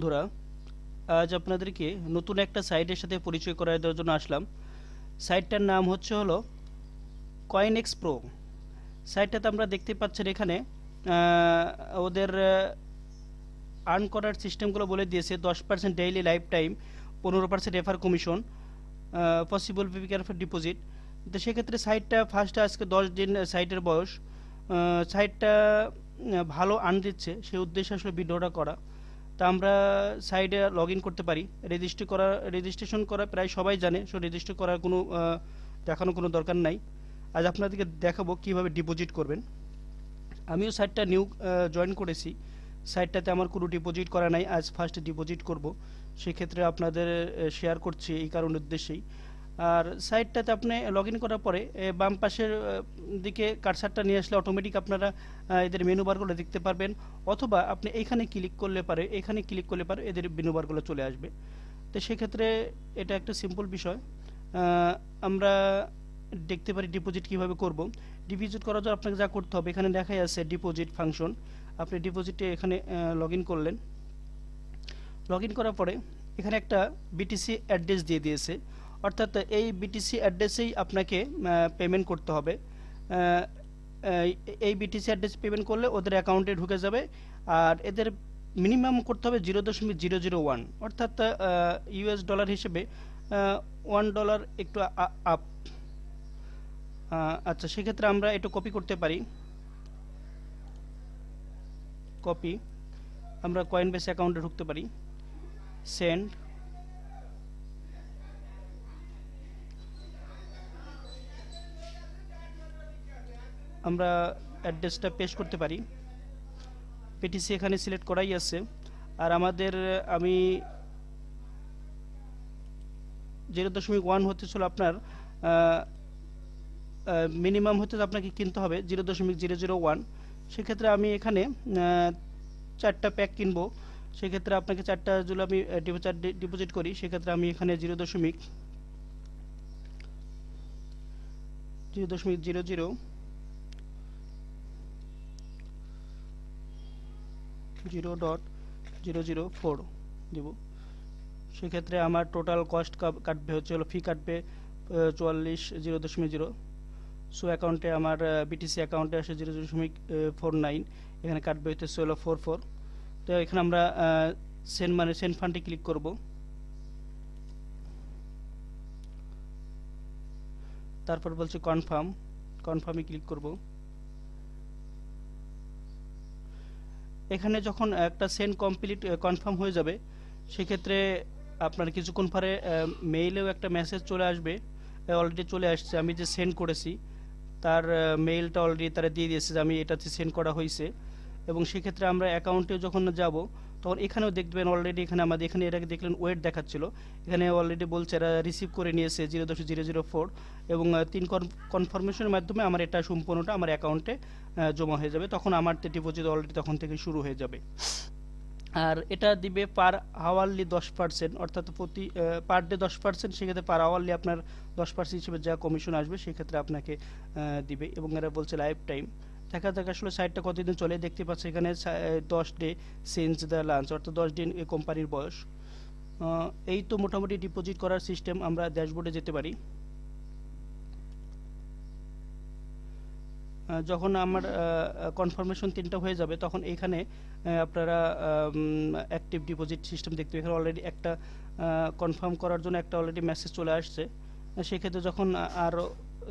বন্ধুরা, আজ আপনাদেরকে নতুন একটা সাইটের সাথে পরিচয় করায় দেওয়ার জন্য আসলাম। সাইটটার নাম হচ্ছে হলো কয়েনএক্স প্রো সাইটটাতে আমরা দেখতে পাচ্ছেন এখানে ওদের আর্ন করার সিস্টেমগুলো বলে দিয়েছে, দশ পার্সেন্ট ডেইলি লাইফ টাইম পনেরো percent refer commission possible for deposit তো সেক্ষেত্রে সাইটটা ফার্স্টে আজকে দশ দিন সাইটের বয়স। সাইটটা ভালো আর্ন দিচ্ছে, সেই উদ্দেশ্যে আসলে ভিডিওটা করা। তা আমরা সাইডে লগ করতে পারি। রেজিস্ট্রি করা রেজিস্ট্রেশন করা প্রায় সবাই জানে সো রেজিস্টার করার কোনো দেখানোর কোনো দরকার নাই। আজ আপনাদেরকে দেখাবো কীভাবে ডিপোজিট করবেন। আমিও সাইটটা নিউ জয়েন করেছি। সাইটটাতে আমার কোনো ডিপোজিট করা নাই, আজ ফার্স্ট ডিপোজিট করব। সেক্ষেত্রে আপনাদের শেয়ার করছি এই কারণ উদ্দেশ্যেই। আর সাইটটাতে আপনি লগ ইন করার পরে বাম পাশের দিকে কারসারটা নিয়ে আসলে অটোমেটিক আপনারা এদের মেনু বারগুলো দেখতে পারবেন। অথবা আপনি এইখানে ক্লিক করলে পারে, এখানে ক্লিক করলে পারে এদের মেনু বারগুলো চলে আসবে। তো সেক্ষেত্রে এটা একটা সিম্পল বিষয়। আমরা দেখতে পারি ডিপোজিট কীভাবে করব। ডিপোজিট করার জন্য আপনাকে যা করতে হবে, এখানে দেখাই আছে ডিপোজিট ফাংশন আপনি ডিপোজিটে এখানে লগ করলেন। লগ করার পরে এখানে একটা বিটিসি অ্যাড্রেস দিয়ে দিয়েছে। অর্থাৎ এই বিটিসি অ্যাড্রেসেই আপনাকে পেমেন্ট করতে হবে। এই- বিটিসি অ্যাড্রেস পেমেন্ট করলে ওদের অ্যাকাউন্টে ঢুকে যাবে। আর এদের মিনিমাম করতে হবে জিরো দশমিক জিরো জিরো ওয়ান অর্থাৎ ইউএস ডলার হিসেবে ওয়ান ডলার একটু আপ আচ্ছা সেক্ষেত্রে আমরা একটু কপি করতে পারি। কপি আমরা কয়েন বেস অ্যাকাউন্টে ঢুকতে পারি। সেন্ড আমরা অ্যাড্রেসটা পেশ করতে পারি। পিটিসি এখানে সিলেক্ট করাই আছে। আর আমাদের, আমি জিরো দশমিক ওয়ান হতে ছিল আপনার মিনিমাম হতে আপনাকে কিনতে হবে জিরো দশমিক জিরো জিরো ওয়ান সেক্ষেত্রে আমি এখানে চারটা প্যাক কিনবো। সেক্ষেত্রে আপনাকে চারটা যদি আমি ডিপোজিট করি, সেক্ষেত্রে আমি এখানে জিরো দশমিক জিরো দশমিক zero zero zero dot zero zero four দেব। সেক্ষেত্রে আমার টোটাল কস্ট কাটবে হচ্ছে হলো ফি কাটবে চুয়াল্লিশ জিরো দশমিক জিরো। সো অ্যাকাউন্টে আমার বিটিসি অ্যাকাউন্টে আসে জিরো দশমিক ফোর নাইন এখানে কাটবে হচ্ছে হলো ফোর ফোর তো এখানে আমরা সেন্ড মানে সেন্ড ফান্ডে ক্লিক করব। তারপর বলছে কনফার্ম কনফার্মে ক্লিক করব। এখানে যখন একটা সেন্ড কমপ্লিট কনফার্ম হয়ে যাবে, সেক্ষেত্রে আপনার কিছুক্ষণ পরে মেইলেও একটা মেসেজ চলে আসবে অলরেডি চলে আসছে, আমি যে সেন্ড করেছি, তার মেইলটা অলরেডি তারা দিয়ে দিয়েছে যে আমি এটাতে সেন্ড করা হয়েছে এবং সেক্ষেত্রে আমরা অ্যাকাউন্টে যখন যাব তখন এখানেও দেখবেন অলরেডি এখানে আমাদের, এখানে এটাকে দেখলেন ওয়েট দেখাচ্ছিল। এখানে অলরেডি বলছে এরা রিসিভ করে নিয়েছে জিরো দশ জিরো জিরো ফোর এবং তিন কনফার্মেশনের মাধ্যমে আমার এটা সম্পূর্ণটা আমার অ্যাকাউন্টে জমা হয়ে যাবে। তখন আমার ডিপোজিট অলরেডি তখন থেকে শুরু হয়ে যাবে। আর এটা দিবে পার আওয়ারলি দশ পার্সেন্ট অর্থাৎ প্রতি পার ডে দশ পার্সেন্ট সেক্ষেত্রে পার আওয়ারলি আপনার দশ পার্সেন্ট হিসেবে যা কমিশন আসবে, সেক্ষেত্রে আপনাকে দিবে। এবং এরা বলছে লাইফ টাইম দেখা যাক আসলে সাইটটা কতদিন চলে দেখতে পাচ্ছি এখানে দশ ডে সিন্স দ্য লাঞ্চ অর্থাৎ দশ দিন এই কোম্পানির বয়স। এই তো মোটামুটি ডিপোজিট করার সিস্টেম আমরা ড্যাশবোর্ডে যেতে পারি। যখন আমার কনফার্মেশন তিনটা হয়ে যাবে তখন এইখানে আহ, আপনারা অ্যাক্টিভ ডিপোজিট সিস্টেম দেখতে এখানে অলরেডি একটা কনফার্ম করার জন্য একটা অলরেডি মেসেজ চলে আসছে। সেক্ষেত্রে যখন আরও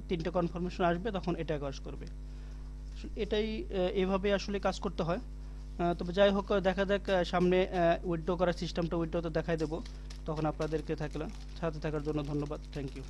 তিনটে কনফার্মেশন আসবে তখন এটা কাজ করবে। এটাই এভাবে আসলে কাজ করতে হয়। তবে যাই হোক, দেখা যাক সামনে উইড্রো করার সিস্টেমটা উইড্রো তো দেখাই দেবো। তখন আপনাদেরকে থাকলে, সাথে থাকার জন্য ধন্যবাদ। Thank you